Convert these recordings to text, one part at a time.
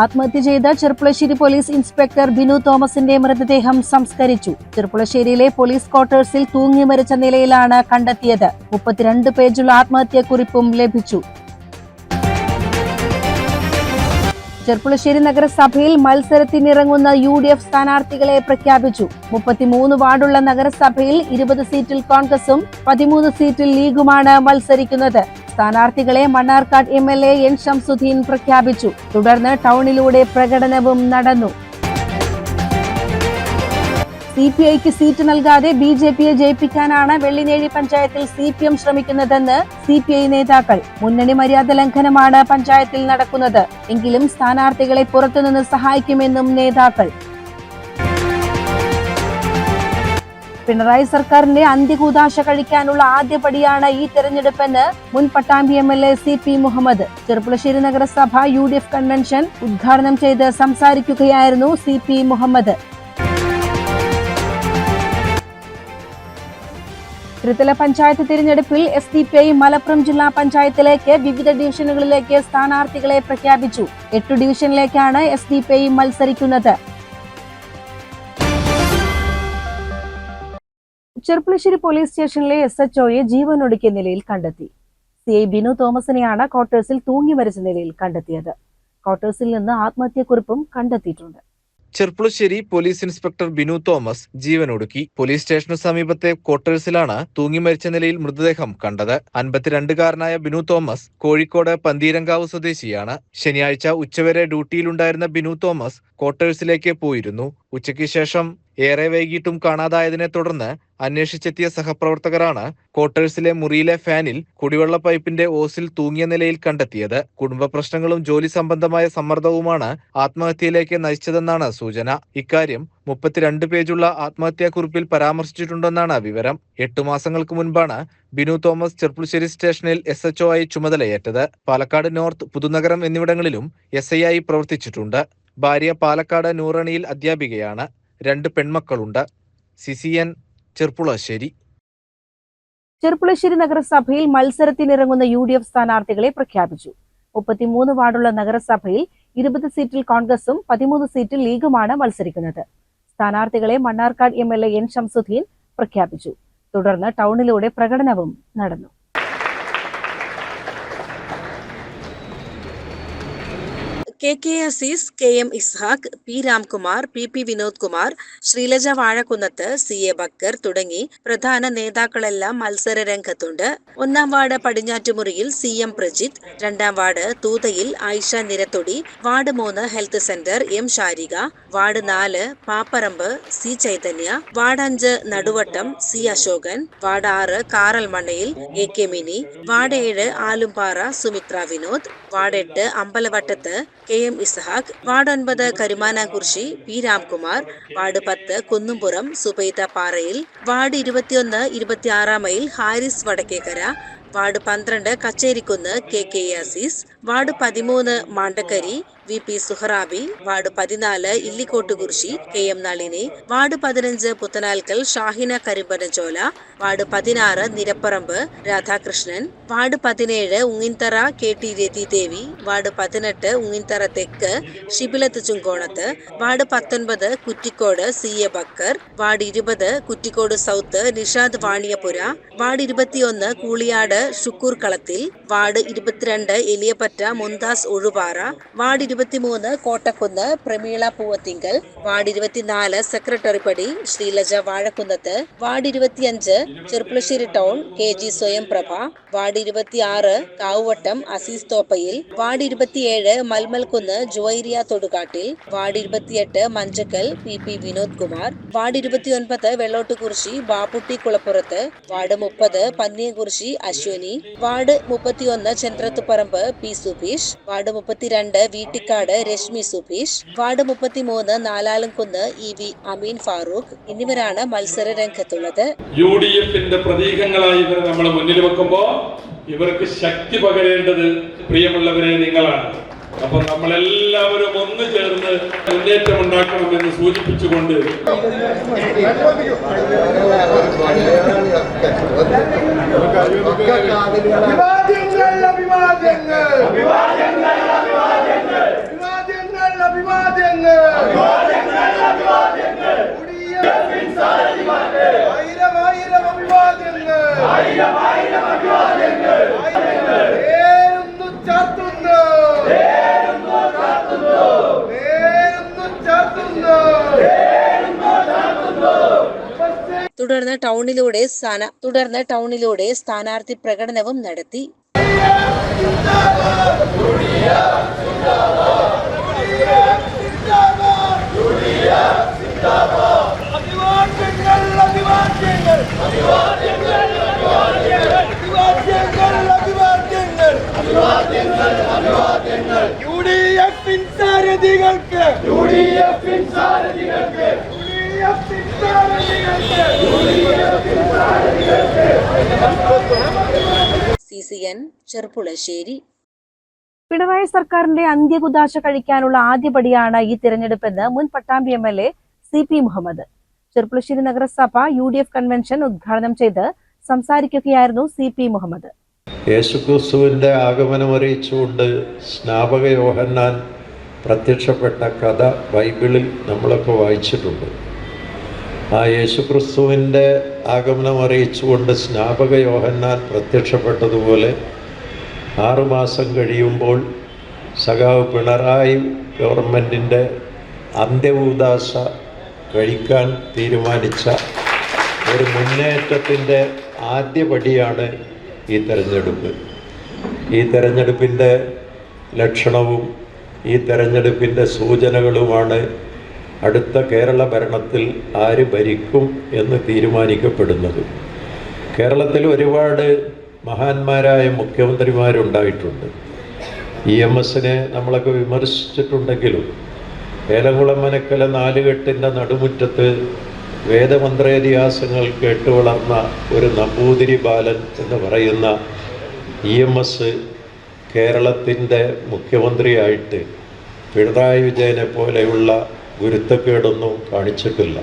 ആത്മഹത്യ ചെയ്ത Cherpulassery police inspector Binu തോമസിന്റെ മൃതദേഹം സംസ്കരിച്ചു. ചെർപ്പുളശ്ശേരിയിലെ പോലീസ് ക്വാർട്ടേഴ്സിൽ തൂങ്ങി മരിച്ച നിലയിലാണ് കണ്ടെത്തിയത്. മുപ്പത്തിരണ്ട് പേജുള്ള ആത്മഹത്യാക്കുറിപ്പും ലഭിച്ചു. ചെർപ്പുളശ്ശേരി നഗരസഭയിൽ മത്സരത്തിനിറങ്ങുന്ന യു ഡി എഫ് സ്ഥാനാർത്ഥികളെ പ്രഖ്യാപിച്ചു. മുപ്പത്തിമൂന്ന് വാർഡുള്ള നഗരസഭയിൽ ഇരുപത് സീറ്റിൽ കോൺഗ്രസും പതിമൂന്ന് സീറ്റിൽ ലീഗുമാണ് മത്സരിക്കുന്നത്. സ്ഥാനാർത്ഥികളെ Mannarkkad M L A N Shamsuddeen പ്രഖ്യാപിച്ചു. തുടർന്ന് ടൗണിലൂടെ പ്രകടനവും നടന്നു. സി പി ഐക്ക് സീറ്റ് നൽകാതെ ബി ജെ പിയെ ജയിപ്പിക്കാനാണ് വെള്ളിനേഴി പഞ്ചായത്തിൽ സി പി എം ശ്രമിക്കുന്നതെന്ന് സി പി ഐ നേതാക്കൾ. മുന്നണി മര്യാദ ലംഘനമാണ് പഞ്ചായത്തിൽ നടക്കുന്നത്. എങ്കിലും സ്ഥാനാർത്ഥികളെ പുറത്തുനിന്ന് സഹായിക്കുമെന്നും നേതാക്കൾ. പിണറായി സർക്കാരിന്റെ അന്ത്യകൂതാശ കഴിക്കാനുള്ള ആദ്യ പടിയാണ് ഈ തെരഞ്ഞെടുപ്പെന്ന് മുൻ Pattambi M L A C P Muhammad. Cherpulassery നഗരസഭ യു ഡി എഫ് കൺവെൻഷൻ ഉദ്ഘാടനം ചെയ്ത് സംസാരിക്കുകയായിരുന്നു സി പി മുഹമ്മദ്. ത്രിതല പഞ്ചായത്ത് തിരഞ്ഞെടുപ്പിൽ S D P I Malappuram ജില്ലാ പഞ്ചായത്തിലേക്ക് വിവിധ ഡിവിഷനുകളിലേക്ക് സ്ഥാനാർത്ഥികളെ പ്രഖ്യാപിച്ചു. എട്ടു ഡിവിഷനിലേക്കാണ് എസ് ഡി പി ഐ മത്സരിക്കുന്നത്. ചെർപ്പുളശ്ശേരി പോലീസ് സ്റ്റേഷനിലെ എസ് എച്ച് ഒയെ ജീവനൊടുക്കിയ നിലയിൽ കണ്ടെത്തി. സി ഐ ബിനു തോമസിനെയാണ് ക്വാർട്ടേഴ്സിൽ തൂങ്ങി മരിച്ച നിലയിൽ കണ്ടെത്തിയത്. ക്വാർട്ടേഴ്സിൽ നിന്ന് ആത്മഹത്യാക്കുറിപ്പും കണ്ടെത്തിയിട്ടുണ്ട്. Cherpulassery police inspector Binu Thomas ജീവനൊടുക്കി. പോലീസ് സ്റ്റേഷനു സമീപത്തെ ക്വാർട്ടേഴ്സിലാണ് തൂങ്ങി മരിച്ച നിലയിൽ മൃതദേഹം കണ്ടത്. അൻപത്തിരണ്ടുകാരനായ ബിനു തോമസ് കോഴിക്കോട് പന്തീരങ്കാവ് സ്വദേശിയാണ്. ശനിയാഴ്ച ഉച്ചവരെ ഡ്യൂട്ടിയിലുണ്ടായിരുന്ന ബിനു തോമസ് ക്വാർട്ടേഴ്സിലേക്ക് പോയിരുന്നു. ഉച്ചയ്ക്ക് ശേഷം ഏറെ വൈകിട്ടും കാണാതായതിനെ തുടർന്ന് അന്വേഷിച്ചെത്തിയ സഹപ്രവർത്തകരാണ് ക്വാർട്ടേഴ്സിലെ മുറിയിലെ ഫാനിൽ കുടിവെള്ള പൈപ്പിന്റെ ഓസിൽ തൂങ്ങിയ നിലയിൽ കണ്ടെത്തിയത്. കുടുംബ പ്രശ്നങ്ങളും ജോലി സംബന്ധമായ സമ്മർദ്ദവുമാണ് ആത്മഹത്യയിലേക്ക് നയിച്ചതെന്നാണ് സൂചന. ഇക്കാര്യം മുപ്പത്തിരണ്ട് പേജുള്ള ആത്മഹത്യാക്കുറിപ്പിൽ പരാമർശിച്ചിട്ടുണ്ടെന്നാണ് വിവരം. എട്ടു മാസങ്ങൾക്ക് മുൻപാണ് ബിനു തോമസ് ചെർപ്പുളശ്ശേരി സ്റ്റേഷനിൽ എസ് എച്ച്ഒ ആയി ചുമതലയേറ്റത്. പാലക്കാട് നോർത്ത് പുതുനഗരം എന്നിവിടങ്ങളിലും എസ് ഐ ആയി പ്രവർത്തിച്ചിട്ടുണ്ട്. ഭാര്യ പാലക്കാട് നൂറണിയിൽ അധ്യാപികയാണ്. രണ്ട് പെൺമക്കളുണ്ട്. സിസിയൻ ചെർപ്പുളശ്ശേരി. ചെർപ്പുളശ്ശേരി നഗരസഭയിൽ മത്സരത്തിനിറങ്ങുന്ന യു ഡി എഫ് സ്ഥാനാർത്ഥികളെ പ്രഖ്യാപിച്ചു. മുപ്പത്തിമൂന്ന് വാർഡുള്ള നഗരസഭയിൽ ഇരുപത് സീറ്റിൽ കോൺഗ്രസും പതിമൂന്ന് സീറ്റിൽ ലീഗുമാണ് മത്സരിക്കുന്നത്. സ്ഥാനാർത്ഥികളെ Mannarkkad M L A N Shamsuddeen പ്രഖ്യാപിച്ചു. തുടർന്ന് ടൗണിലൂടെ പ്രകടനവും നടന്നു. K K Azeez K M Ishaq P Ramkumar P P Vinod Kumar Sreelaja Vazhakkunnath C A Bakkar തുടങ്ങി പ്രധാന നേതാക്കളെല്ലാം മത്സര രംഗത്തുണ്ട്. ഒന്നാം വാർഡ് പടിഞ്ഞാറ്റുമുറിയിൽ സി എം പ്രജിത്ത് രണ്ടാം വാർഡ് തൂതയിൽ ആയിഷ നിരത്തൊടി വാർഡ് മൂന്ന് health centre M Sharika ward നാല് പാപ്പറമ്പ് സി ചൈതന്യ വാർഡ് അഞ്ച് നടുവട്ടം സി അശോകൻ വാർഡ് ആറ് കാറൽമണ്ണയിൽ എ കെ മിനി വാർഡ് ഏഴ് ആലുംപാറ സുമിത്ര വിനോദ് വാർഡ് എട്ട് അമ്പലവട്ടത്ത് കെ എം ഇസ്ഹാഖ് വാർഡ് ഒൻപത് കരുമാനാകുർശി പി രാംകുമാർ വാർഡ് പത്ത് കുന്നുംപുറം സുബൈദ പാറയിൽ വാർഡ് ഇരുപത്തിയൊന്ന് ഇരുപത്തിയാറാം മൈൽ ഹാരിസ് വടക്കേക്കര വാർഡ് പന്ത്രണ്ട് Kacherikunnu K K Azeez ward പതിമൂന്ന് Mandakkari V P Suharabi ward പതിനാല് Illikottukurissi K M Nalini ward പതിനഞ്ച് പുത്തനാൽക്കൽ ഷാഹിന കരിമ്പനചോല വാർഡ് പതിനാറ് നിരപ്പറമ്പ് രാധാകൃഷ്ണൻ വാർഡ് പതിനേഴ് Unginthara K T Rathidevi ward പതിനെട്ട് ഉങ്ങിൻതറ തെക്ക് ഷിബിലത്ത് ചുങ്കോണത്ത് വാർഡ് പത്തൊൻപത് Kuttikode C A Bakkar ward ഇരുപത് കുറ്റിക്കോട് സൗത്ത് നിഷാദ് വാണിയപുര വാർഡ് ഇരുപത്തിയൊന്ന് കൂളിയാട് ഷുക്കൂർ കളത്തിൽ വാർഡ് ഇരുപത്തിരണ്ട് എലിയപ്പറ്റ മുന്താസ് ഒഴുപാറ വാർഡ് ഇരുപത്തിമൂന്ന് കോട്ടക്കുന്ന് പ്രമീള പൂവത്തിങ്കൽ വാർഡ് ഇരുപത്തിനാല് സെക്രട്ടറി പടി ശ്രീലജ വാഴക്കുന്നത്ത് വാർഡ് ഇരുപത്തിയഞ്ച് Cherpulassery town K G Swayamprabha ward ഇരുപത്തിയാറ് കാവുവട്ടം അസീസ് തോപ്പയിൽ വാർഡ് ഇരുപത്തിയേഴ് മൽമൽക്കുന്ന് ജുവൈരിയ തൊടുകാട്ടിൽ വാർഡ് ഇരുപത്തിയെട്ട് Manjakkal P P Vinod Kumar ward ഇരുപത്തിയൊൻപത് വെള്ളോട്ടുകുറിശി ബാപ്പുട്ടി കുളപ്പുറത്ത് വാർഡ് മുപ്പത് പന്നിയകുറിശി അശ്വതി അശ്വനി വാർഡ് മുപ്പത്തിയൊന്ന് ചന്ദ്രത്തുപറമ്പ് പി സുബീഷ് വാർഡ് മുപ്പത്തിരണ്ട് വീട്ടിക്കാട് രശ്മി സുബീഷ് വാർഡ് മുപ്പത്തിമൂന്ന് നാലാലംകുന്ന് ഇ വി അമീൻ ഫാറൂഖ് എന്നിവരാണ് മത്സര രംഗത്തുള്ളത്. യു ഡി എഫിന്റെ പ്രതീകങ്ങളായി നമ്മൾ മുന്നിൽ വെക്കുമ്പോൾ ഇവർക്ക് ശക്തി പകരേണ്ടത് പ്രിയമുള്ളവരെ നിങ്ങളാണ്. അപ്പൊ നമ്മളെല്ലാവരും ഒന്ന് ചേർന്ന് മുന്നേറ്റം ഉണ്ടാക്കണമെന്ന് സൂചിപ്പിച്ചുകൊണ്ട് അഭിവാദ്യങ്ങൾ അഭിവാദ്യങ്ങൾ അഭിവാദ്യങ്ങൾ അഭിവാദ്യങ്ങൾ അഭിവാദ്യങ്ങൾ ആയിരം ആയിരം അഭിവാദ്യങ്ങൾ പേരൊന്നു ചാർത്തുന്നു പേരൊന്നു ചാർത്തുന്നു തുടർന്ന് ടൗണിലൂടെ സ്ഥാന തുടർന്ന് ടൗണിലൂടെ സ്ഥാനാർത്ഥി പ്രകടനവും നടത്തി. യു ഡി എഫിൻ സാരഥികൾക്ക്. യു ഡി എഫിൻ സാരഥികൾക്ക്. യു ചെറുപ്പുളശ്ശേരി പിണറായി സർക്കാരിന്റെ അന്ത്യകുദാശ കഴിക്കാനുള്ള ആദ്യപടിയാണ് ഈ തിരഞ്ഞെടുപ്പെന്ന് മുൻ Pattambi M L A C P Muhammad. Cherpulassery നഗരസഭ യു ഡി എഫ് കൺവെൻഷൻ ഉദ്ഘാടനം ചെയ്ത് സംസാരിക്കുകയായിരുന്നു സി പി മുഹമ്മദ്. യേശുക്രിസ്തുവിന്റെ ആഗമനമറിയിച്ചുകൊണ്ട് സ്നാപക യോഹന്നാൻ പ്രത്യക്ഷപ്പെട്ട കഥ ബൈബിളിൽ നമ്മളൊക്കെ വായിച്ചിട്ടുണ്ട്. ആ യേശുക്രിസ്തുവിന്റെ ആഗമനം അറിയിച്ചുകൊണ്ട് സ്നാപക യോഹന്നാൻ പ്രത്യക്ഷപ്പെട്ടതുപോലെ ആറുമാസം കഴിയുമ്പോൾ സഖാവ് പിണറായി ഗവൺമെന്റിന്റെ അന്ത്യവൂദാസ കഴിക്കാൻ തീരുമാനിച്ച ഒരു മുന്നേറ്റത്തിന്റെ ആദ്യപടിയാണ് ഈ തെരഞ്ഞെടുപ്പ്. ഈ തെരഞ്ഞെടുപ്പിന്റെ ലക്ഷണവും ഈ തെരഞ്ഞെടുപ്പിന്റെ സൂചനകളുമാണ് അടുത്ത കേരള ഭരണത്തിൽ ആര് ഭരിക്കും എന്ന് തീരുമാനിക്കപ്പെടുന്നത്. കേരളത്തിൽ ഒരുപാട് മഹാന്മാരായ മുഖ്യമന്ത്രിമാരുണ്ടായിട്ടുണ്ട്. ഇ എം എസിനെ നമ്മളൊക്കെ വിമർശിച്ചിട്ടുണ്ടെങ്കിലും ഏലംകുളം മനക്കല നാലുകെട്ടിന്റെ നടുമുറ്റത്ത് വേദമന്ത്രേതിഹാസങ്ങൾ കേട്ടു വളർന്ന ഒരു നമ്പൂതിരി ബാലൻ എന്ന് പറയുന്ന ഇ എം എസ് കേരളത്തിന്റെ മുഖ്യമന്ത്രിയായിട്ട് പിണറായി വിജയനെ പോലെയുള്ള ഗുരുത്തക്കേടൊന്നും കാണിച്ചിട്ടില്ല.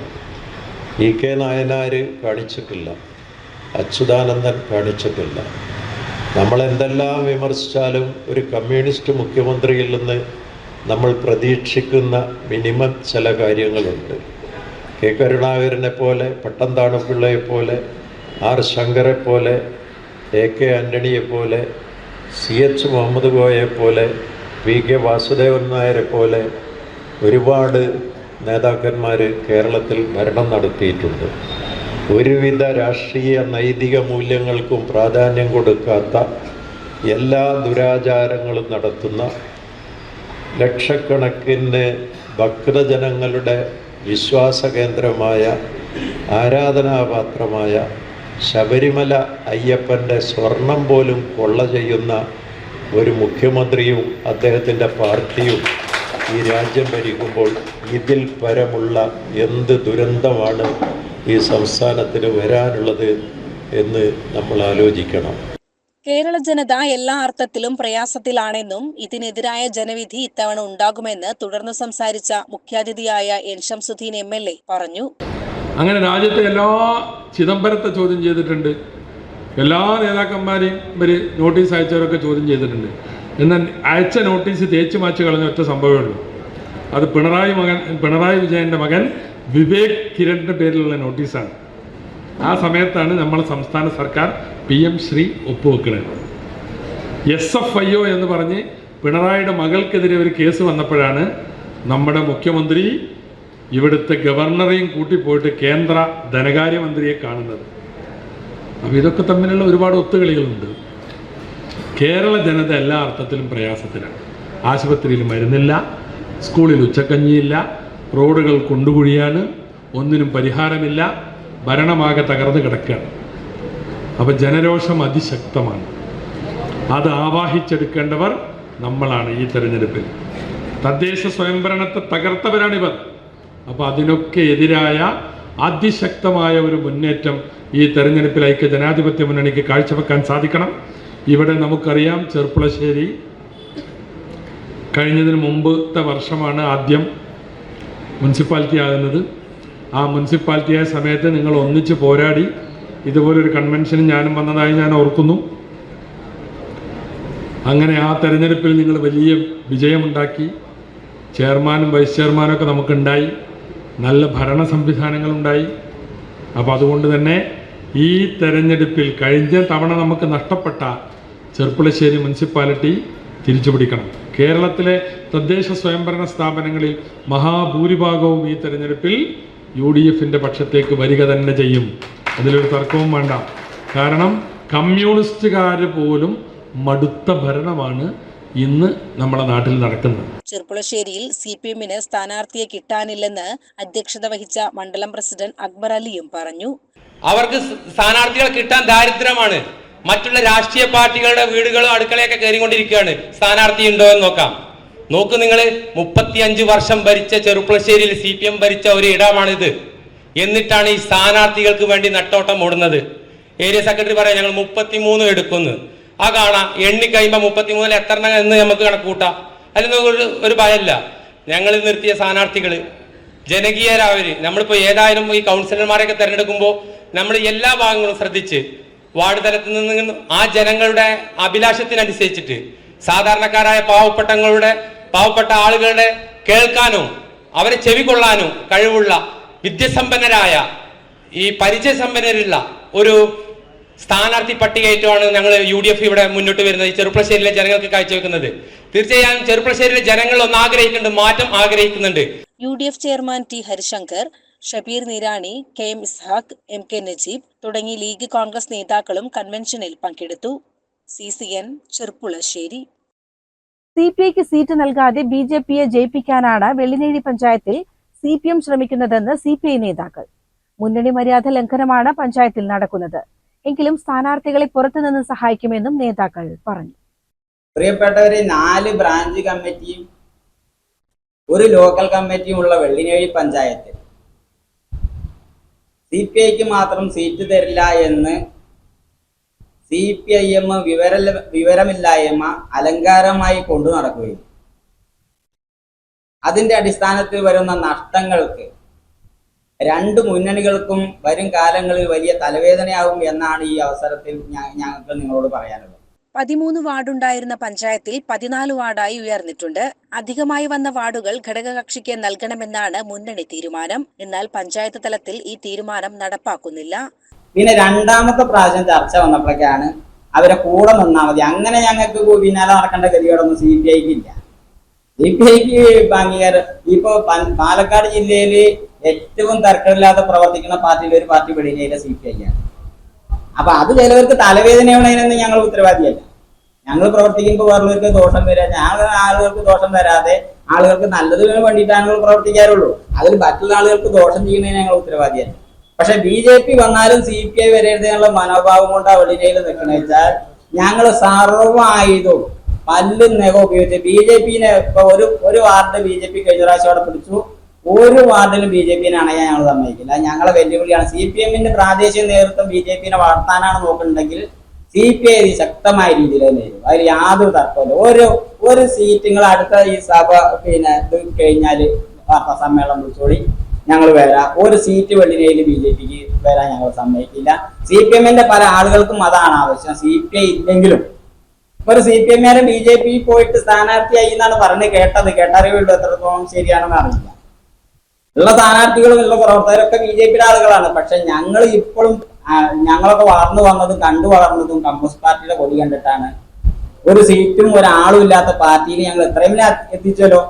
ഇ കെ നായനാർ കാണിച്ചിട്ടില്ല. അച്യുതാനന്ദൻ കാണിച്ചിട്ടില്ല. നമ്മളെന്തെല്ലാം വിമർശിച്ചാലും ഒരു കമ്മ്യൂണിസ്റ്റ് മുഖ്യമന്ത്രിയിൽ നിന്ന് നമ്മൾ പ്രതീക്ഷിക്കുന്ന മിനിമം ചില കാര്യങ്ങളുണ്ട്. കെ കരുണാകരനെ പോലെ പട്ടംതാണപ്പിള്ളയെ പോലെ ആർ ശങ്കറെ പോലെ എ കെ ആന്റണിയെ പോലെ സി എച്ച് മുഹമ്മദ് ഗോയെ പോലെ വി കെ വാസുദേവൻ നായരെ പോലെ ഒരുപാട് നേതാക്കന്മാർ കേരളത്തിൽ ഭരണം നടത്തിയിട്ടുണ്ട്. ഒരുവിധ രാഷ്ട്രീയ നൈതിക മൂല്യങ്ങൾക്കും പ്രാധാന്യം കൊടുക്കാത്ത എല്ലാ ദുരാചാരങ്ങളും നടത്തുന്ന ലക്ഷക്കണക്കിന് ഭക്തജനങ്ങളുടെ വിശ്വാസ കേന്ദ്രമായ ആരാധനാപാത്രമായ ശബരിമല അയ്യപ്പന്റെ സ്വർണം പോലും കൊള്ള ചെയ്യുന്ന ഒരു മുഖ്യമന്ത്രിയും അദ്ദേഹത്തിന്റെ പാർട്ടിയും ഈ രാജ്യം ഭരിക്കുമ്പോൾ ഇതിൽ പരമുള്ള എന്ത് ദുരന്തമാണ് ഈ സംസ്ഥാനത്തിന് വരാനുള്ളത് എന്ന് നമ്മൾ ആലോചിക്കണം. കേരള ജനത എല്ലാ അർത്ഥത്തിലും പ്രയാസത്തിലാണെന്നും ഇതിനെതിരായ ജനവിധി ഇത്തവണ ഉണ്ടാകുമെന്ന് തുടർന്ന് സംസാരിച്ച മുഖ്യാതിഥിയായ N Shamsuddeen M L A പറഞ്ഞു. അങ്ങനെ രാജ്യത്തെ എല്ലാ ചിദംബരത്തെ ചോദ്യം ചെയ്തിട്ടുണ്ട്. എല്ലാ നേതാക്കന്മാരെയും ഇവർ നോട്ടീസ് അയച്ചവരൊക്കെ ചോദ്യം ചെയ്തിട്ടുണ്ട്. എന്നാൽ അയച്ച നോട്ടീസ് തേച്ച് മാച്ച് കളഞ്ഞ ഒറ്റ സംഭവമേ ഉള്ളൂ. അത് പിണറായി മകൻ പിണറായി വിജയന്റെ മകൻ വിവേക് കിരണിന്റെ പേരിലുള്ള നോട്ടീസാണ്. ആ സമയത്താണ് നമ്മളെ സംസ്ഥാന സർക്കാർ പി എം ശ്രീ ഒപ്പുവെക്കുന്നത്. എസ് എഫ് ഐ ഒ എന്ന് പറഞ്ഞ് പിണറായിയുടെ മകൾക്കെതിരെ ഒരു കേസ് വന്നപ്പോഴാണ് നമ്മുടെ മുഖ്യമന്ത്രി ഇവിടുത്തെ ഗവർണറെയും കൂട്ടിപ്പോയിട്ട് കേന്ദ്ര ധനകാര്യമന്ത്രിയെ കാണുന്നത്. അപ്പോൾ ഇതൊക്കെ തമ്മിലുള്ള ഒരുപാട് ഒത്തുകളികളുണ്ട്. കേരള ജനത എല്ലാ അർത്ഥത്തിലും പ്രയാസത്തിലാണ്. ആശുപത്രിയിൽ മരുന്നില്ല സ്കൂളിൽ ഉച്ചക്കഞ്ഞിയില്ല റോഡുകൾ കൊണ്ടുകുഴിയാണ് ഒന്നിനും പരിഹാരമില്ല ഭരണമാകെ തകർന്നു കിടക്കുകയാണ്. അപ്പം ജനരോഷം അതിശക്തമാണ്. അത് ആവാഹിച്ചെടുക്കേണ്ടവർ നമ്മളാണ് ഈ തെരഞ്ഞെടുപ്പിൽ. തദ്ദേശ സ്വയംഭരണത്തെ തകർത്തവരാണിവർ. അപ്പോൾ അതിനൊക്കെ എതിരായ അതിശക്തമായ ഒരു മുന്നേറ്റം ഈ തെരഞ്ഞെടുപ്പിൽ ഐക്യ ജനാധിപത്യ മുന്നണിക്ക് കാഴ്ചവെക്കാൻ സാധിക്കണം. ഇവിടെ നമുക്കറിയാം ചെർപ്പുളശ്ശേരി കഴിഞ്ഞതിന് മുമ്പത്തെ വർഷമാണ് ആദ്യം മുനിസിപ്പാലിറ്റി ആകുന്നത് ആ മുനിസിപ്പാലിറ്റി ആയ സമയത്ത് നിങ്ങൾ ഒന്നിച്ച് പോരാടി. ഇതുപോലൊരു കൺവെൻഷന് ഞാനും വന്നതായി ഞാൻ ഓർക്കുന്നു. അങ്ങനെ ആ തെരഞ്ഞെടുപ്പിൽ നിങ്ങൾ വലിയ വിജയമുണ്ടാക്കി. ചെയർമാനും വൈസ് ചെയർമാനും ഒക്കെ നമുക്കുണ്ടായി. നല്ല ഭരണ സംവിധാനങ്ങളുണ്ടായി. അപ്പോൾ അതുകൊണ്ട് തന്നെ ഈ തെരഞ്ഞെടുപ്പിൽ കഴിഞ്ഞ തവണ നമുക്ക് നഷ്ടപ്പെട്ട ചെർപ്പുളശ്ശേരി മുനിസിപ്പാലിറ്റി തിരിച്ചുപിടിക്കണം. കേരളത്തിലെ തദ്ദേശ സ്വയംഭരണ സ്ഥാപനങ്ങളിൽ മഹാഭൂരിഭാഗവും ഈ തെരഞ്ഞെടുപ്പിൽ യു ഡി എഫിന്റെ പക്ഷത്തേക്ക് വരിക തന്നെ ചെയ്യും. അതിലൊരു തർക്കവും വേണ്ട. കാരണം കമ്മ്യൂണിസ്റ്റുകാർ പോലും മടുത്ത ഭരണമാണ് ഇന്ന് നമ്മുടെ നാട്ടിൽ നടക്കുന്നത്. ചെർപ്പുളശ്ശേരിയിൽ സി പി എമ്മിന് സ്ഥാനാർത്ഥിയെ കിട്ടാനില്ലെന്ന് അധ്യക്ഷത വഹിച്ച മണ്ഡലം പ്രസിഡന്റ് അക്ബർ അലിയും പറഞ്ഞു. അവർക്ക് സ്ഥാനാർത്ഥികൾ കിട്ടാൻ ദാരിദ്ര്യമാണ്. മറ്റുള്ള രാഷ്ട്രീയ പാർട്ടികളുടെ വീടുകളും അടുക്കളയൊക്കെ കയറിക്കൊണ്ടിരിക്കുകയാണ്. സ്ഥാനാർത്ഥി ഉണ്ടോ എന്ന് നോക്കാം. നോക്ക് നിങ്ങൾ മുപ്പത്തിയഞ്ച് വർഷം ഭരിച്ച ചെറുപ്പളശ്ശേരിയിൽ സി പി എം ഭരിച്ച ഒരു ഇടമാണിത്. എന്നിട്ടാണ് ഈ സ്ഥാനാർത്ഥികൾക്ക് വേണ്ടി നട്ടോട്ടം ഓടുന്നത്. ഏരിയ സെക്രട്ടറി പറയാം ഞങ്ങൾ മുപ്പത്തിമൂന്ന് എടുക്കുന്നു. ആ കാണാം. എണ്ണി മുപ്പത്തി മുപ്പത്തിമൂന്നിൽ എത്ര എന്ന് നമുക്ക് കണക്കൂട്ടാം അതിലൊന്നും ഒരു ഒരു ഭയമില്ല. ഞങ്ങൾ നിർത്തിയ സ്ഥാനാർത്ഥികൾ ജനകീയരാവര്. നമ്മളിപ്പോൾ ഏതായാലും ഈ കൗൺസിലർമാരെയൊക്കെ തിരഞ്ഞെടുക്കുമ്പോൾ നമ്മൾ എല്ലാ ഭാഗങ്ങളും ശ്രദ്ധിച്ച് വാർഡ് തലത്തിൽ നിന്ന് ആ ജനങ്ങളുടെ അഭിലാഷത്തിനനുസരിച്ചിട്ട് സാധാരണക്കാരായ പാവപ്പെട്ടങ്ങളുടെ പാവപ്പെട്ട ആളുകളുടെ കേൾക്കാനും അവരെ ചെവികൊള്ളാനും കഴിവുള്ള വിദ്യസമ്പന്നരായ ഈ പരിചയസമ്പന്നരുള്ള ഒരു സ്ഥാനാർത്ഥി പട്ടികയായിട്ടുമാണ് ഞങ്ങൾ യു ഡി എഫ് ഇവിടെ മുന്നോട്ട് വരുന്നത് ഈ ചെറുപ്പശ്ശേരിയിലെ ജനങ്ങൾക്ക് കാഴ്ചവെക്കുന്നത്. തീർച്ചയായും ചെറുപ്പശ്ശേരിയിലെ ജനങ്ങൾ ഒന്ന് ആഗ്രഹിക്കുന്നുണ്ട് മാറ്റം ആഗ്രഹിക്കുന്നുണ്ട്. U D F chairman T Harishankar Shabeer Nirani K M Ishaq M K Najeeb തുടങ്ങി ലീഗ് കോൺഗ്രസ് നേതാക്കളും കൺവെൻഷനിൽ പങ്കെടുത്തു. C C N Cherpulassery. C P ഐക്ക് സീറ്റ് നൽകാതെ ബി ജെ പിയെ ജയിപ്പിക്കാനാണ് വെള്ളിനേഴി പഞ്ചായത്തിൽ സി പി എം ശ്രമിക്കുന്നതെന്ന് സി പി ഐ നേതാക്കൾ. മുന്നണി മര്യാദ ലംഘനമാണ് പഞ്ചായത്തിൽ നടക്കുന്നത്. എങ്കിലും സ്ഥാനാർത്ഥികളെ പുറത്തുനിന്ന് സഹായിക്കുമെന്നും നേതാക്കൾ പറഞ്ഞു. പ്രിയപ്പെട്ടവരെ നാല് ബ്രാഞ്ച് കമ്മിറ്റിയും ഒരു ലോക്കൽ കമ്മിറ്റിയും ഉള്ള വെള്ളിനേഴി പഞ്ചായത്തിൽ സി പി ഐക്ക് മാത്രം സീറ്റ് തരില്ല എന്ന് സി പി ഐ എം വിവര വിവരമില്ലായ്മ അലങ്കാരമായി കൊണ്ടു നടക്കുകയും. അതിന്റെ അടിസ്ഥാനത്തിൽ വരുന്ന നഷ്ടങ്ങൾക്ക് രണ്ട് മുന്നണികൾക്കും വരും കാലങ്ങളിൽ വലിയ തലവേദനയാകും എന്നാണ് ഈ അവസരത്തിൽ ഞങ്ങൾക്ക് നിങ്ങളോട് പറയാനുള്ളത്. പതിമൂന്ന് വാർഡുണ്ടായിരുന്ന പഞ്ചായത്തിൽ പതിനാല് വാർഡായി ഉയർന്നിട്ടുണ്ട്. അധികമായി വന്ന വാർഡുകൾ ഘടകകക്ഷിക്ക് നൽകണമെന്നാണ് മുന്നണി തീരുമാനം. എന്നാൽ പഞ്ചായത്ത് തലത്തിൽ ഈ തീരുമാനം നടപ്പാക്കുന്നില്ല. പിന്നെ രണ്ടാമത്തെ പ്രാവശ്യം ചർച്ച വന്നപ്പോഴൊക്കെയാണ് അവരെ കൂടെ നിന്നാൽ മതി. അങ്ങനെ ഞങ്ങൾക്ക് പിന്നാലെ നടക്കേണ്ട ഗതികളൊന്നും സി പി ഐക്ക് ഇല്ല. സി പി ഐക്ക് അംഗീകാരം ഇപ്പൊ പാലക്കാട് ജില്ലയിൽ ഏറ്റവും തർക്കമില്ലാതെ പ്രവർത്തിക്കുന്ന പാർട്ടിയിൽ ഒരു പാർട്ടി വെളിയിലെ സി പി ഐ ആണ് അപ്പൊ അത് ചിലവർക്ക് തലവേദനയാണതിനൊന്നും ഞങ്ങൾ ഉത്തരവാദിയല്ല. ഞങ്ങൾ പ്രവർത്തിക്കുമ്പോൾ വേറൊരു ദോഷം വരാ. ഞങ്ങൾ ആളുകൾക്ക് ദോഷം വരാതെ ആളുകൾക്ക് നല്ലതിന് വേണ്ടിയിട്ടാണ് ഞങ്ങൾ പ്രവർത്തിക്കാറുള്ളൂ. അതിൽ മറ്റുള്ള ആളുകൾക്ക് ദോഷം ചെയ്യുന്നതിന് ഞങ്ങൾ ഉത്തരവാദിയാണ്. പക്ഷെ ബി ജെ പി വന്നാലും സി പി ഐ വരരുതെന്നുള്ള മനോഭാവം കൊണ്ട് ആ വെളിയിൽ നിൽക്കണ വെച്ചാൽ ഞങ്ങൾ സർവമായതും പല്ലും നെഗ ഉപയോഗിച്ച് ബി ജെ പിനെ ഇപ്പൊ ഒരു ഒരു വാർഡ് ബി ജെ പി കഴിഞ്ഞ പ്രാവശ്യം അവിടെ പിടിച്ചു. ഒരു വാർഡിലും ബി ജെ പിനെ അണയാൻ ഞങ്ങൾ സമ്മതിക്കില്ല. ഞങ്ങളെ വെല്ലുവിളിയാണ്. സി പി എമ്മിന്റെ പ്രാദേശിക നേതൃത്വം ബി ജെ പിനെ വളർത്താനാണ് നോക്കുന്നുണ്ടെങ്കിൽ സി പി ഐ ശക്തമായ രീതിയിൽ തന്നെ വരും. അതിൽ യാതൊരു തർക്കമില്ല ഒരു ഒരു സീറ്റുകൾ അടുത്ത ഈ സഭ പിന്നെ ഇത് കഴിഞ്ഞാൽ വാർത്താ സമ്മേളനം വിളിച്ചോളി ഞങ്ങൾ വരാം. ഒരു സീറ്റ് വെള്ളിനയിൽ ബി ജെ പിക്ക് വരാൻ ഞങ്ങൾ സമ്മതിക്കില്ല. സി പി എമ്മിന്റെ പല ആളുകൾക്കും അതാണ് ആവശ്യം. സി പി ഐ ഇല്ലെങ്കിലും. ഒരു സി പി എമ്മുകാരൻ ബി ജെ പി പോയിട്ട് സ്ഥാനാർത്ഥിയായി എന്നാണ് പറഞ്ഞ് കേട്ടത്. കേട്ടറിവുള്ളൂ എത്രത്തോളം ശരിയാണെന്ന് അറിയില്ല. ഉള്ള സ്ഥാനാർത്ഥികളും ഉള്ള പ്രവർത്തകരൊക്കെ ബി ജെ പിയുടെ ആളുകളാണ്. പക്ഷെ ഞങ്ങൾ ഇപ്പോഴും ഞങ്ങളൊക്കെ വളർന്നു വന്നതും കണ്ടു വളർന്നതും കമ്മ്യൂണിസ്റ്റ് പാർട്ടിയുടെ കൊടി കണ്ടിട്ടാണ്. ഒരു സീറ്റും ഒരാളും ഇല്ലാത്ത പാർട്ടിയിൽ ഞങ്ങൾ എത്രയും എത്തിച്ചല്ലോ.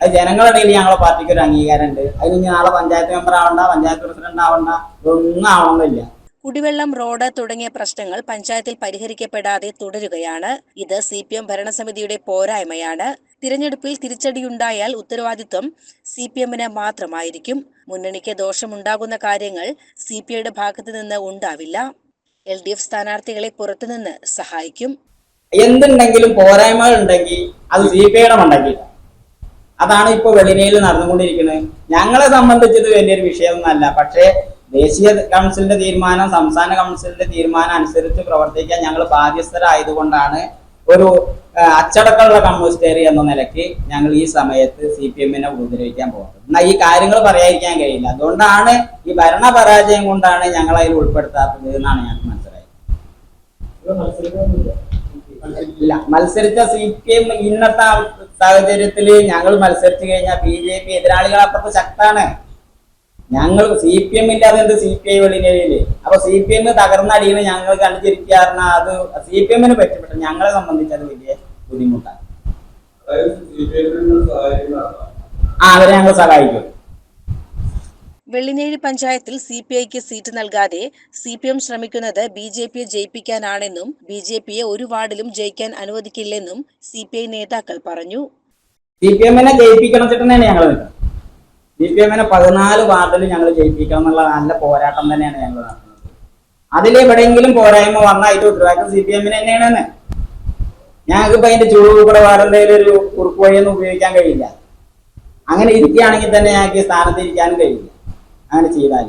അത് ജനങ്ങളുടെ ഇടയിൽ ഞങ്ങളെ പാർട്ടിക്ക് ഒരു അംഗീകാരമുണ്ട്. അതിന് നാളെ പഞ്ചായത്ത് മെമ്പർ ആവണ്ട പഞ്ചായത്ത് പ്രസിഡന്റ് ആവണ്ട ഇതൊന്നും ആവണമെന്നില്ല. കുടിവെള്ളം റോഡ് തുടങ്ങിയ പ്രശ്നങ്ങൾ പഞ്ചായത്തിൽ പരിഹരിക്കപ്പെടാതെ തുടരുകയാണ്. ഇത് സി പി എം ഭരണസമിതിയുടെ പോരായ്മയാണ്. തിരഞ്ഞെടുപ്പിൽ തിരിച്ചടിയുണ്ടായാൽ ഉത്തരവാദിത്വം സി പി എമ്മിന് മാത്രമായിരിക്കും. മുന്നണിക്ക് ദോഷമുണ്ടാകുന്ന കാര്യങ്ങൾ സി പി ഐയുടെ ഭാഗത്ത് നിന്ന് ഉണ്ടാവില്ല. എൽ ഡി എഫ് സ്ഥാനാർത്ഥികളെ പുറത്തുനിന്ന് സഹായിക്കും. എന്തുണ്ടെങ്കിലും പോരായ്മകൾ ഉണ്ടെങ്കിൽ അത് സി പി ഐയുടെ ഉണ്ടാക്കി അതാണ് ഇപ്പൊ വെളിനയിൽ നടന്നുകൊണ്ടിരിക്കുന്നത്. ഞങ്ങളെ സംബന്ധിച്ചത് വലിയൊരു വിഷയമൊന്നുമല്ല. പക്ഷേ ദേശീയ കൗൺസിലിന്റെ തീരുമാനം സംസ്ഥാന കൗൺസിലിന്റെ തീരുമാനം അനുസരിച്ച് പ്രവർത്തിക്കാൻ ഞങ്ങൾ ബാധ്യസ്ഥരായതുകൊണ്ടാണ് ഒരു അച്ചടക്കമുള്ള കമ്മ്യൂണിസ്റ്റേറി എന്ന നിലയ്ക്ക് ഞങ്ങൾ ഈ സമയത്ത് സി പി എമ്മിനെ ഉപദ്രവിക്കാൻ പോകുന്നത് എന്നാൽ ഈ കാര്യങ്ങൾ പറയാതിരിക്കാൻ കഴിയില്ല. അതുകൊണ്ടാണ് ഈ ഭരണ പരാജയം കൊണ്ടാണ് ഞങ്ങൾ അതിൽ ഉൾപ്പെടുത്താത്തത് എന്നാണ് ഞങ്ങൾക്ക് മനസ്സിലായത്. ഇല്ല മത്സരിച്ച സി പി എം ഇന്നത്തെ സാഹചര്യത്തിൽ ഞങ്ങൾ മത്സരിച്ചു കഴിഞ്ഞാൽ ബി ജെ പി എതിരാളികൾ അപ്പുറത്ത് ശക്താണ്. ഞങ്ങൾ സി പി എമ്മിന്റെ അതെന്ത് സി പി ഐ വെളിനിലയിൽ അപ്പൊ സി പി എം തകർന്നടിയുന്ന ഞങ്ങൾ കണ്ടുചിരിക്കാറുണ്ട് അത് സി പി എമ്മിന് പറ്റപ്പെട്ട ഞങ്ങളെ സംബന്ധിച്ച് അത് വലിയ ബുദ്ധിമുട്ടാണ്. ആ അവരെ ഞങ്ങൾ സഹായിക്കും. വെള്ളിനേഴി പഞ്ചായത്തിൽ സി പി ഐക്ക് സീറ്റ് നൽകാതെ സി പി എം ശ്രമിക്കുന്നത് ബി ജെ പിയെ ജയിപ്പിക്കാനാണെന്നും ബി ജെ പിയെ ഒരു വാർഡിലും ജയിക്കാൻ അനുവദിക്കില്ലെന്നും സി പി ഐ നേതാക്കൾ പറഞ്ഞു. സി പി എമ്മിനെ ജയിപ്പിക്കണം ഞങ്ങൾ സി പി എമ്മിനെ പതിനാല് വാർഡിൽ ഞങ്ങൾ ജയിപ്പിക്കാമെന്നുള്ള നല്ല പോരാട്ടം തന്നെയാണ് ഞങ്ങൾ നടത്തുന്നത്. അതിൽ എവിടെയെങ്കിലും പോരായ്മ വന്നാൽ അതിന്റെ ഉത്തരവാദിത്തം സി പി എമ്മിന് തന്നെയാണെന്ന്. ഞങ്ങൾക്ക് ഇപ്പൊ അതിന്റെ ചൂട് കൂടെ വേറെ എന്തെങ്കിലും ഒരു കുറുക്ക് വഴിയൊന്നും ഉപയോഗിക്കാൻ കഴിയില്ല. അങ്ങനെ ഇരിക്കുകയാണെങ്കിൽ തന്നെ ഞങ്ങൾക്ക് സ്ഥാനത്ത് ഇരിക്കാനും കഴിയില്ല. അങ്ങനെ ചെയ്താൽ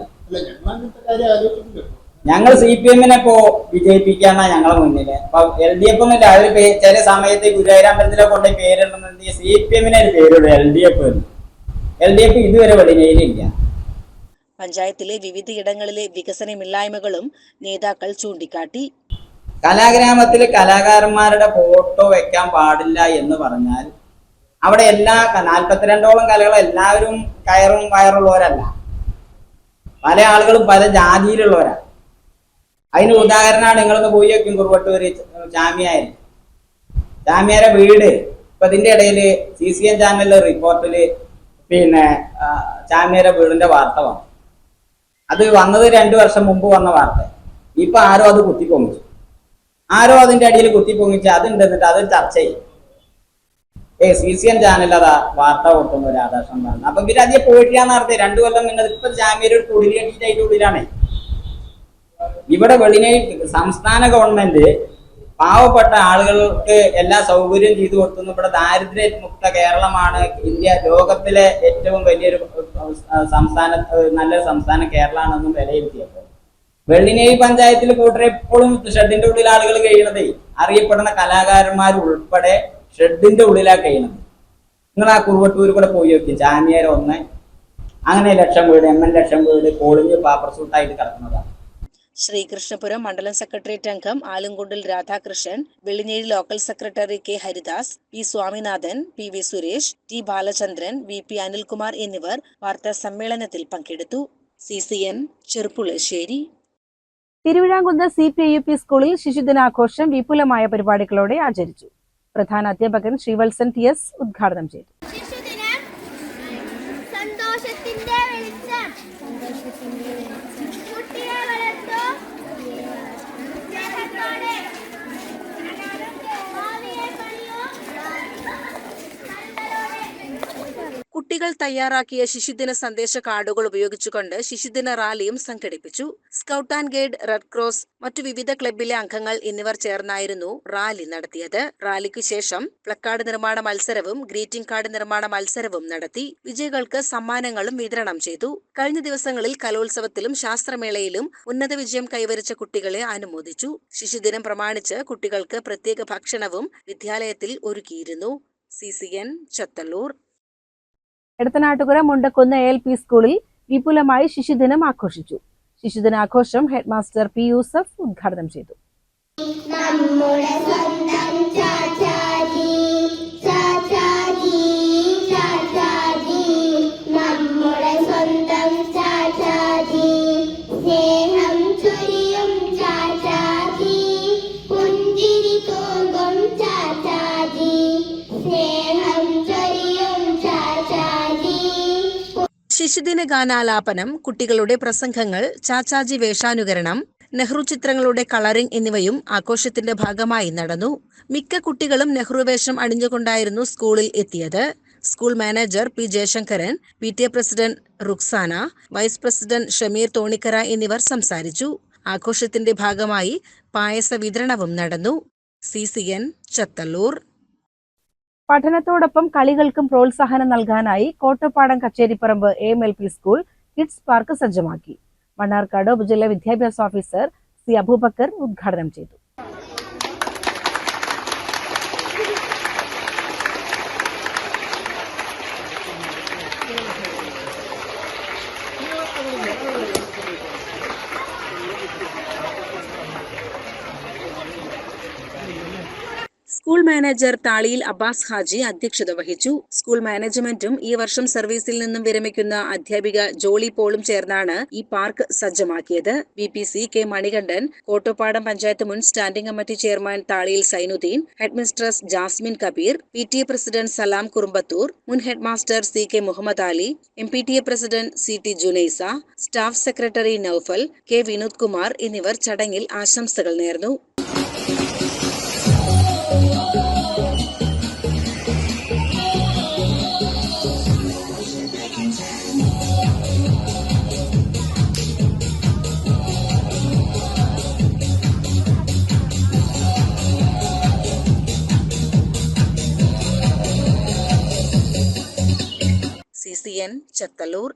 ഞങ്ങൾ സി പി എമ്മിനെ ഇപ്പോ വിജയിപ്പിക്കാന്നാ ഞങ്ങളെ മുന്നിൽ. അപ്പൊ എൽ ഡി എഫ് ഒന്നുമില്ല അവർ ചില സമയത്ത് ഗുരുവായൂരമ്പലത്തിലൊക്കെ കൊണ്ട് പേരുണ്ടെന്ന് സി പി എമ്മിനെ ഒരു പേരുള്ളൂ L D F L D F ഇതുവരെ വെളിഞ്ഞയിലില്ല പഞ്ചായത്തിലെ വിവിധയിടങ്ങളിലെ വികസനമില്ലായ്മകളും നേതാക്കൾ ചൂണ്ടിക്കാട്ടി. കലാഗ്രാമത്തിൽ കലാകാരന്മാരുടെ ഫോട്ടോ വെക്കാൻ പാടില്ല എന്ന് പറഞ്ഞാൽ അവിടെ എല്ലാ നാൽപ്പത്തിരണ്ടോളം കലകൾ എല്ലാവരും കയറും വയറുള്ളവരല്ല. പല ആളുകളും പല ജാതിയിലുള്ളവരാ. അതിന് ഉദാഹരണമാണ് നിങ്ങളൊന്ന് പോയി വെക്കും കുറുവട്ടൂര് ജാമ്യായ ജാമ്യാരെ വീട് ഇപ്പൊ ഇതിന്റെ ഇടയിൽ സി സി എൻ ചാനലിലെ റിപ്പോർട്ടിൽ പിന്നെ ആ, വീടിന്റെ വാർത്ത വന്നു. അത് വന്നത് രണ്ടു വർഷം മുമ്പ് വന്ന വാർത്ത. ഇപ്പൊ ആരോ അത് കുത്തിപ്പൊങ്ങിച്ചു. ആരോ അതിന്റെ അടിയിൽ കുത്തിപ്പൊങ്ങിച്ച് അതുണ്ട് എന്നിട്ട് അത് ചർച്ച ചെയ്യും A C C N channel അതാ വാർത്ത ഒരു ആദർശം പറഞ്ഞു അപ്പൊ ഇവർ അധികം പോയിട്ടില്ലാന്ന് നടത്തി രണ്ടു കൊല്ലം നിങ്ങൾ ഇപ്പൊ ജാമ്യര് ഒരു അതിന്റെ ഇവിടെ വെളിനെ സംസ്ഥാന ഗവൺമെന്റ് പാവപ്പെട്ട ആളുകൾക്ക് എല്ലാ സൗകര്യവും ചെയ്തു കൊടുത്തുന്നു ഇവിടെ ദാരിദ്ര്യ മുക്ത കേരളമാണ് ഇന്ത്യ ലോകത്തിലെ ഏറ്റവും വലിയൊരു സംസ്ഥാന നല്ല സംസ്ഥാനം കേരളമാണെന്നും വിലയിരുത്തിയപ്പോൾ വെള്ളിനേരി പഞ്ചായത്തിൽ കൂട്ടരെ എപ്പോഴും ഷെഡിന്റെ ഉള്ളിൽ ആളുകൾ കഴിയണതേ അറിയപ്പെടുന്ന കലാകാരന്മാർ ഉൾപ്പെടെ ഷെഡിന്റെ ഉള്ളിലാണ് കഴിയണത്. നിങ്ങൾ ആ കുറുവട്ടൂർ കൂടെ പോയി നോക്കി ജാമ്യര ഒന്ന് അങ്ങനെ ലക്ഷം വീട് എം എൻ ലക്ഷം വീട് കോളിഞ്ഞ് പാപ്പർ സൂട്ടായിട്ട് കിടക്കുന്നതാണ് ശ്രീകൃഷ്ണപുരം മണ്ഡലം സെക്രട്ടേറിയറ്റ് അംഗം Alumkundil Radhakrishnan Vellinezhi local secretary K Haridas P Swaminathan P V Suresh T Balachandran V P Anilkumar എന്നിവർ വാർത്താ സമ്മേളനത്തിൽ പങ്കെടുത്തു. C C N Cherpulassery. Thiruvizhamkunnu C P U P സ്കൂളിൽ ശിശുദിനാഘോഷം വിപുലമായ പരിപാടികളോടെ ആചരിച്ചു. പ്രധാന അധ്യാപകൻ ശ്രീവത്സൻ ടി എസ് ഉദ്ഘാടനം ചെയ്തു. കുട്ടികൾ തയ്യാറാക്കിയ ശിശുദിന സന്ദേശ കാർഡുകൾ ഉപയോഗിച്ചുകൊണ്ട് ശിശുദിന റാലിയും സംഘടിപ്പിച്ചു. Scout and guide red cross മറ്റു വിവിധ ക്ലബിലെ അംഗങ്ങൾ എന്നിവർ ചേർന്നായിരുന്നു റാലി നടത്തിയത്. റാലിക്ക് ശേഷം പ്ലക്കാർഡ് നിർമ്മാണ മത്സരവും ഗ്രീറ്റിംഗ് കാർഡ് നിർമ്മാണ മത്സരവും നടത്തി. വിജയികൾക്ക് സമ്മാനങ്ങളും വിതരണം ചെയ്തു. കഴിഞ്ഞ ദിവസങ്ങളിൽ കലോത്സവത്തിലും ശാസ്ത്രമേളയിലും ഉന്നത വിജയം കൈവരിച്ച കുട്ടികളെ അനുമോദിച്ചു. ശിശുദിനം പ്രമാണിച്ച് കുട്ടികൾക്ക് പ്രത്യേക ഭക്ഷണവും വിദ്യാലയത്തിൽ ഒരുക്കിയിരുന്നു. C C N Chathallur. Edathanattukara Mundakkunnu L P സ്കൂളിൽ വിപുലമായി ശിശുദിനം ആഘോഷിച്ചു. ശിശുദിനാഘോഷം ഹെഡ്മാസ്റ്റർ പി യൂസഫ് ഉദ്ഘാടനം ചെയ്തു. നമ്മുടെ സ്വന്തം ശിശുദിന ഗാനാലാപനം കുട്ടികളുടെ പ്രസംഗങ്ങൾ ചാച്ചാജി വേഷാനുകരണം നെഹ്റു ചിത്രങ്ങളുടെ കളറിംഗ് എന്നിവയും ആഘോഷത്തിന്റെ ഭാഗമായി നടന്നു. മിക്ക കുട്ടികളും നെഹ്റു വേഷം അണിഞ്ഞുകൊണ്ടായിരുന്നു സ്കൂളിൽ എത്തിയത്. School manager P Jayasankaran P T A president Ruksana vice president Shameer Thonikkara എന്നിവർ സംസാരിച്ചു. ആഘോഷത്തിന്റെ ഭാഗമായി പായസ വിതരണവും നടന്നു. C C N Chathallur. പഠനത്തോടൊപ്പം കളികൾക്കും പ്രോത്സാഹനം നൽകാനായി Kottappadam Kacheriparamb A L P school kids park സജ്ജമാക്കി. മണ്ണാർക്കാട് ഉപജില്ലാ വിദ്യാഭ്യാസ ഓഫീസർ സി അബൂബക്കർ ഉദ്ഘാടനം ചെയ്തു. സ്കൂൾ മാനേജർ താളിയിൽ അബ്ബാസ് ഹാജി അധ്യക്ഷത വഹിച്ചു. സ്കൂൾ മാനേജ്മെന്റും ഈ വർഷം സർവീസിൽ നിന്നും വിരമിക്കുന്ന അധ്യാപിക ജോളി പോളും ചേർന്നാണ് ഈ park സജ്ജമാക്കിയത്. V P C K Manikandan Kottoppadam panchayat മുൻ standing committee chairman Thaliyil Sainuddin headmistress Jasmin Kabir P T A president Salam Kurumbathur മുൻ headmaster C K Muhammad Ali M P T A president C T Junaisa staff secretary Noufal K Vinod Kumar എന്നിവർ ചടങ്ങിൽ ആശംസകൾ നേർന്നു. C C N Chathallur.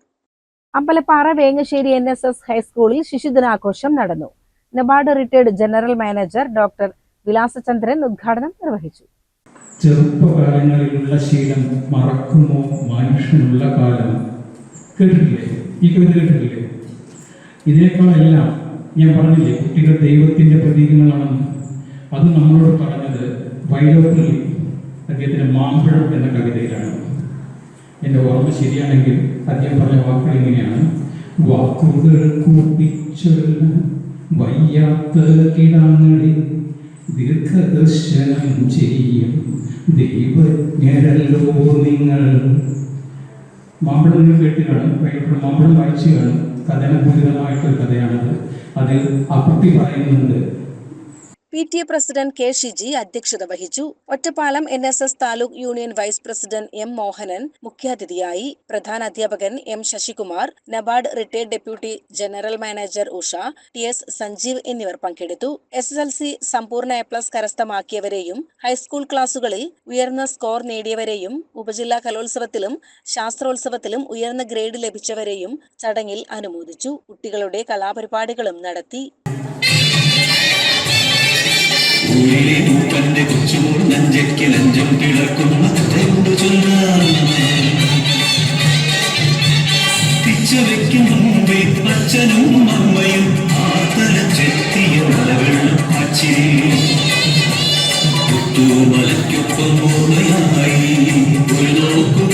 Ambalappara Vengassery N S S ഹൈസ്കൂളിൽ ശിശുദിനാഘോഷം നടന്നു. NABARD retired general manager doctor Vilasachandran ഉദ്ഘാടനം നിർവഹിച്ചു. ചെറുപ്പകാലങ്ങളിലുള്ള ശീലം മറക്കുമോ? മനുഷ്യനുള്ള കാലം. കേട്ടിട്ടില്ലേ? ഈ കവിത കേട്ടിട്ടില്ലേ? ഇതിനേക്കാളെല്ലാം ഞാൻ പറഞ്ഞില്ലേ കുട്ടികൾ ദൈവത്തിന്റെ പ്രതീകങ്ങളാണെന്ന്. അത് നമ്മളോട് പറഞ്ഞത് വൈലോപ്പിൽ അദ്ദേഹത്തിന്റെ മാമ്പഴം എന്ന കവിതയിലാണ്. എന്റെ ഓർമ്മ ശരിയാണെങ്കിൽ അദ്ദേഹം പറഞ്ഞ വാക്കുകൾ ഇങ്ങനെയാണ്. വാക്കുകൾ കൂട്ടിച്ചൊല്ല വയ്യാത്ത കിടാങ്ങളിൽ ദീർഘദർശനം ചെയ്യും ദൈവജ്ഞരല്ലോ നിങ്ങൾ. മാമ്പഴം നിങ്ങൾ കാണും വൈകിട്ട് മാമ്പഴം വായിച്ചു കാണും കഥനപൂരിതമായിട്ടൊരു കഥയാണത്. അതിൽ ആ കുട്ടി പറയുന്നുണ്ട് P T A president K Shiji അധ്യക്ഷത വഹിച്ചു. Ottapalam N S S taluk union vice president M Mohanan മുഖ്യാതിഥിയായി പ്രധാന അധ്യാപകൻ M Sasikumar NABARD retired deputy general manager Usha T S Sanjeev എന്നിവർ പങ്കെടുത്തു. എസ് എസ് എൽ സി സമ്പൂർണ A plus കരസ്ഥമാക്കിയവരെയും high school ക്ലാസുകളിൽ ഉയർന്ന സ്കോർ നേടിയവരെയും ഉപജില്ലാ കലോത്സവത്തിലും ശാസ്ത്രോത്സവത്തിലും ഉയർന്ന ഗ്രേഡ് ലഭിച്ചവരെയും ചടങ്ങിൽ അനുമോദിച്ചു. കുട്ടികളുടെ കലാപരിപാടികളും നടത്തി. തന്റെ കൊച്ചുമോൾ നഞ്ചയ്ക്ക് ലഞ്ചം കിടക്കുന്ന കഥയുണ്ട് പിച്ചവയ്ക്ക് മുമ്പേ അച്ഛനും അമ്മയും ആതലച്ചെത്തിയ മലവെള്ളം അച്ചിരി പുത്തുമലയ്ക്കൊപ്പം ഓർമ്മയായി. ഒരു നോക്കു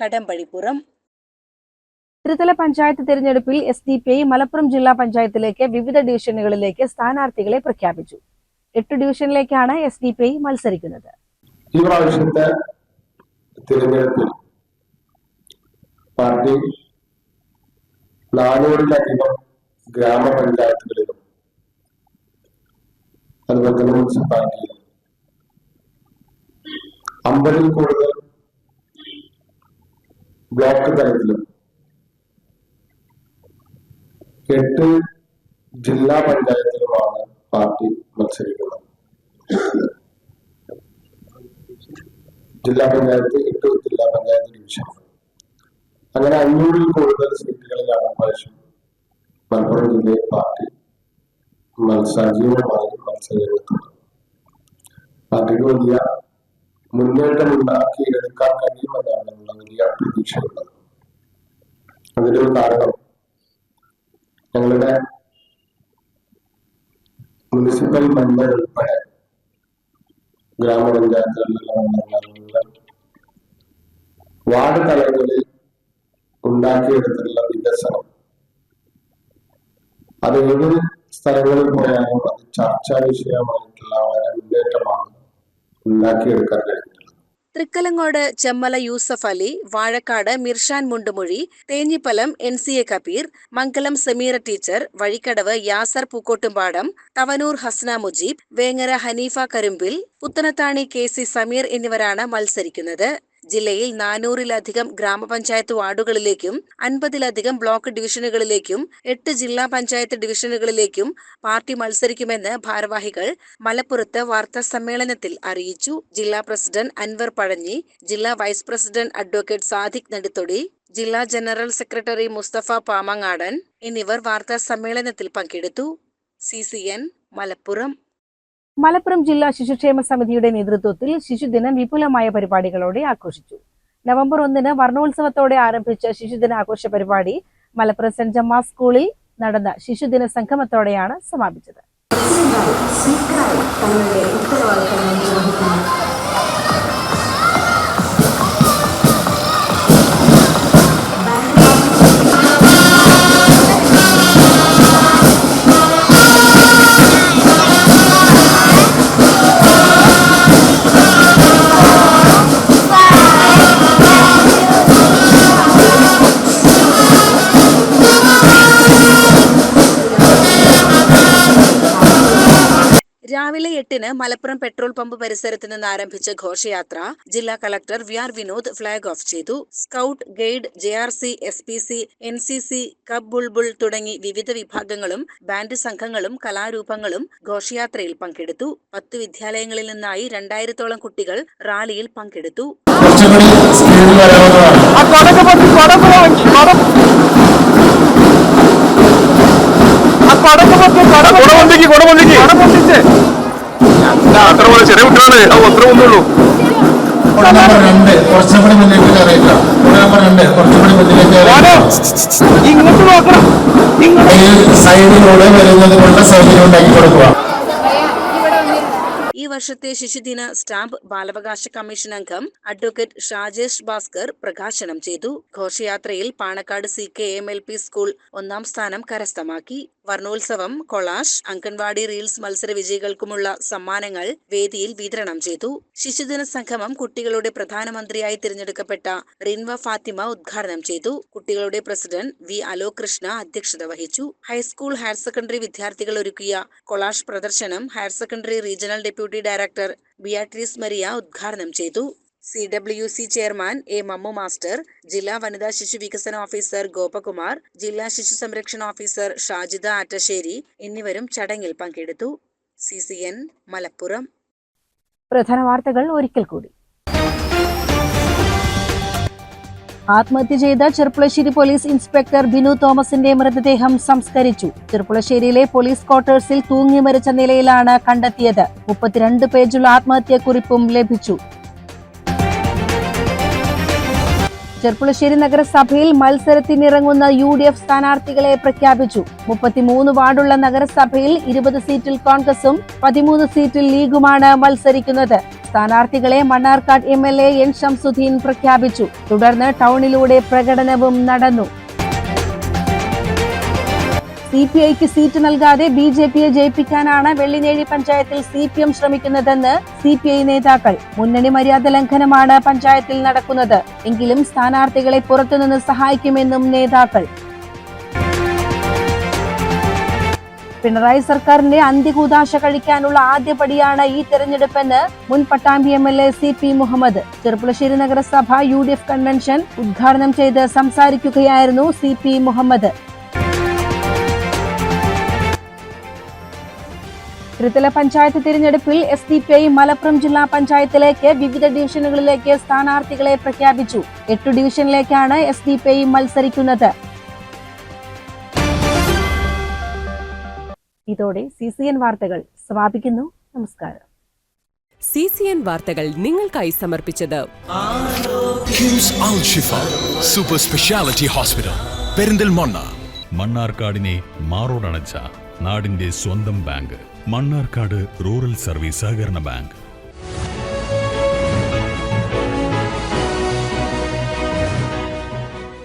കടമ്പഴിപ്പുറം ത്രിതല പഞ്ചായത്ത് തിരഞ്ഞെടുപ്പിൽ S D P I Malappuram ജില്ലാ പഞ്ചായത്തിലേക്ക് വിവിധ ഡിവിഷനുകളിലേക്ക് സ്ഥാനാർത്ഥികളെ പ്രഖ്യാപിച്ചു. എട്ട് ഡിവിഷനിലേക്കാണ് എസ് ഡി പി ഐ മത്സരിക്കുന്നത്. ഈ പ്രാവശ്യത്തെ തിരഞ്ഞെടുപ്പിൽ പാർട്ടി നാനൂറിലധികം ഗ്രാമപഞ്ചായത്തുകളിലും അതുപോലെ തന്നെ മുനിസിപ്പാലിറ്റിയിലും അമ്പതിൽ കൂടുതൽ ബ്ലോക്ക് തലത്തിലും എട്ട് ജില്ലാ പഞ്ചായത്തിലുമാണ് പാർട്ടി മത്സരിക്കുന്നത്. ജില്ലാ പഞ്ചായത്ത് അങ്ങനെ അഞ്ഞൂറിൽ കൂടുതൽ സീറ്റുകളിലാണ് പ്രാവശ്യം മലപ്പുറം ജില്ലയിൽ പാർട്ടി സജീവമായി മത്സരരംഗത്തുള്ളത് പാർട്ടിക്ക് വലിയ മുന്നേറ്റം ഉണ്ടാക്കിയെടുക്കാൻ കഴിയുമെന്നാണ് വലിയ പ്രതീക്ഷയുള്ളത്. അതിന്റെ ഒരു കാരണം ഞങ്ങളുടെ മുനിസിപ്പൽ മെമ്പർ ഉൾപ്പെടെ ഗ്രാമപഞ്ചായത്തുകളിലുള്ള വാർഡ് തലങ്ങളിൽ ഉണ്ടാക്കിയെടുത്തിട്ടുള്ള വികസനം. അത് ഏത് സ്ഥലങ്ങളിൽ പോയാലും അത് ചർച്ചാ വിഷയമായിട്ടുള്ള വളരെ മുന്നേറ്റമാണ് ഉണ്ടാക്കിയെടുക്കാൻ കഴിഞ്ഞത്. Thrikkalangode Chemmala Yusuf Ali Vazhakkad Mirshan Mundumuzhi Thenhipalam N C A Kabir Mangalam Sameera teacher Vazhikkadavu Yasar Pookkottumpadam Thavanur Hasna Mujeeb Vengara Haneefa Karumbil Puthanathani K C Sameer എന്നിവരാണ് മത്സരിക്കുന്നത്. ജില്ലയിൽ നാനൂറിലധികം ഗ്രാമപഞ്ചായത്ത് വാർഡുകളിലേക്കും അൻപതിലധികം ബ്ലോക്ക് ഡിവിഷനുകളിലേക്കും എട്ട് ജില്ലാ പഞ്ചായത്ത് ഡിവിഷനുകളിലേക്കും പാർട്ടി മത്സരിക്കുമെന്ന് ഭാരവാഹികൾ മലപ്പുറത്ത് വാർത്താ സമ്മേളനത്തിൽ അറിയിച്ചു. ജില്ലാ പ്രസിഡന്റ് അൻവർ പഴഞ്ഞി ജില്ലാ vice president advocate Sadiq Neduthodi ജില്ലാ ജനറൽ സെക്രട്ടറി മുസ്തഫ പാമങ്ങാടൻ എന്നിവർ വാർത്താ സമ്മേളനത്തിൽ പങ്കെടുത്തു. സി മലപ്പുറം. മലപ്പുറം ജില്ലാ ശിശുക്ഷേമ സമിതിയുടെ നേതൃത്വത്തിൽ ശിശുദിനം വിപുലമായ പരിപാടികളോടെ ആഘോഷിച്ചു. നവംബർ ഒന്നിന് വർണോത്സവത്തോടെ ആരംഭിച്ച ശിശുദിന ആഘോഷ പരിപാടി മലപ്പുറം സെന്റ് ജമ്മാ സ്കൂളിൽ നടന്ന ശിശുദിന സംഗമത്തോടെയാണ് സമാപിച്ചത്. മലപ്പുറം പെട്രോൾ പമ്പ് പരിസരത്ത് നിന്ന് ആരംഭിച്ച ഘോഷയാത്ര. ജില്ലാ collector V R Vinod flag off ചെയ്തു. Scout guide J R C S P C N C C cub bulbul തുടങ്ങി വിവിധ വിഭാഗങ്ങളും ബാൻഡ് സംഘങ്ങളും കലാരൂപങ്ങളും ഘോഷയാത്രയിൽ പങ്കെടുത്തു. പത്ത് വിദ്യാലയങ്ങളിൽ നിന്നായി രണ്ടായിരത്തോളം കുട്ടികൾ റാലിയിൽ പങ്കെടുത്തു. ചെറിയ കുട്ടികളാണ് അത്ര ഒന്നുള്ളൂ നമ്പർ രണ്ട് കുറച്ചുകൂടി മുന്നിലേക്ക് നമ്പർ രണ്ട് കുറച്ചുകൂടി മുന്നിലേക്ക് സൈഡിലൂടെ കൊടുക്കുക. ഈ വർഷത്തെ ശിശുദിന സ്റ്റാമ്പ് ബാലാവകാശ കമ്മീഷൻ അംഗം അഡ്വക്കേറ്റ് ഷാജേഷ് ഭാസ്കർ പ്രകാശനം ചെയ്തു. ഘോഷയാത്രയിൽ Panakkad C K M L P school ഒന്നാം സ്ഥാനം കരസ്ഥമാക്കി. വർണോത്സവം കൊളാഷ് അംഗൻവാടി റീൽസ് മത്സര വിജയികൾക്കുമുള്ള സമ്മാനങ്ങൾ വേദിയിൽ വിതരണം ചെയ്തു. ശിശുദിന സംഗമം കുട്ടികളുടെ പ്രധാനമന്ത്രിയായി തിരഞ്ഞെടുക്കപ്പെട്ട റിൻവ ഫാത്തിമ ഉദ്ഘാടനം ചെയ്തു. കുട്ടികളുടെ പ്രസിഡന്റ് വി അലോക് കൃഷ്ണ അധ്യക്ഷത വഹിച്ചു. ഹൈസ്കൂൾ ഹയർ സെക്കൻഡറി വിദ്യാർത്ഥികൾ ഒരുക്കിയ കൊളാഷ് പ്രദർശനം higher secondary regional deputy director Beatrice Maria ഉദ്ഘാടനം ചെയ്തു. C W C chairman A Mammu master ജില്ലാ വനിതാ ശിശു വികസന ഓഫീസർ ഗോപകുമാർ ജില്ലാ ശിശു സംരക്ഷണ ഓഫീസർ ഷാജിദ ആറ്റശ്ശേരി എന്നിവരും ചടങ്ങിൽ പങ്കെടുത്തു. C C N Malappuram. പ്രധാന വാർത്തകൾ ഒരിക്കൽ കൂടി. ആത്മഹത്യ ചെയ്ത ചെർപ്പുളശ്ശേരി പോലീസ് ഇൻസ്പെക്ടർ ബിനു തോമസിന്റെ മൃതദേഹം സംസ്കരിച്ചു. ചെർപ്പുളശ്ശേരിയിലെ പോലീസ് ക്വാർട്ടേഴ്സിൽ തൂങ്ങി മരിച്ച നിലയിലാണ് കണ്ടെത്തിയത്. മുപ്പത്തിരണ്ട് പേജുള്ള ആത്മഹത്യാക്കുറിപ്പും ലഭിച്ചു. ചെർപ്പുളശ്ശേരി നഗരസഭയിൽ മത്സരത്തിനിറങ്ങുന്ന യു ഡി എഫ് സ്ഥാനാർത്ഥികളെ പ്രഖ്യാപിച്ചു. മുപ്പത്തിമൂന്ന് വാർഡുള്ള നഗരസഭയിൽ ഇരുപത് സീറ്റിൽ കോൺഗ്രസും പതിമൂന്ന് സീറ്റിൽ ലീഗുമാണ് മത്സരിക്കുന്നത്. സ്ഥാനാർത്ഥികളെ Mannarkkad M L A N Shamsuddin പ്രഖ്യാപിച്ചു. തുടർന്ന് ടൗണിലൂടെ പ്രകടനവും നടന്നു. സി പി ഐക്ക് സീറ്റ് നൽകാതെ ബി ജെ പിയെ ജയിപ്പിക്കാനാണ് വെള്ളിനേഴി പഞ്ചായത്തിൽ സി പി എം ശ്രമിക്കുന്നതെന്ന് സി പി ഐ നേതാക്കൾ. മുന്നണി മര്യാദ ലംഘനമാണ് പഞ്ചായത്തിൽ നടക്കുന്നത്. എങ്കിലും സ്ഥാനാർത്ഥികളെ പുറത്തുനിന്ന് സഹായിക്കുമെന്നും നേതാക്കൾ. പിണറായി സർക്കാരിന്റെ അന്ത്യകൂതാശ കഴിക്കാനുള്ള ആദ്യപടിയാണ് ഈ തെരഞ്ഞെടുപ്പെന്ന് മുൻ Pattambi M L A C P Muhammad. Cherpulassery നഗരസഭ യു ഡി എഫ് കൺവെൻഷൻ ഉദ്ഘാടനം ചെയ്ത് സംസാരിക്കുകയായിരുന്നു സി പി മുഹമ്മദ്. ത്രിതല പഞ്ചായത്ത് തിരഞ്ഞെടുപ്പിൽ S D P I Malappuram ജില്ലാ പഞ്ചായത്തിലേക്ക് വിവിധ ഡിവിഷനുകളിലേക്ക് സ്ഥാനാർത്ഥികളെ പ്രഖ്യാപിച്ചു. എട്ടു ഡിവിഷനിലേക്കാണ് എസ് ഡി പി ഐ മത്സരിക്കുന്നത്. ഇതോടെ സി സി എൻ വാർത്തകൾ സമാപിക്കുന്നു. നമസ്കാരം. സി സി എൻ വാർത്തകൾ നിങ്ങൾക്കായി സമർപ്പിച്ചത് സൂപ്പർ സ്പെഷ്യാലിറ്റി ഹോസ്പിറ്റൽ പെരിന്തൽമണ്ണ. മണ്ണാർക്കാടിനെ മാറോടണച്ച നാടിന്റെ സ്വന്തം ബാങ്ക്. മണ്ണാർക്കാട് റൂറൽ സർവീസ് സഹകരണ ബാങ്ക്.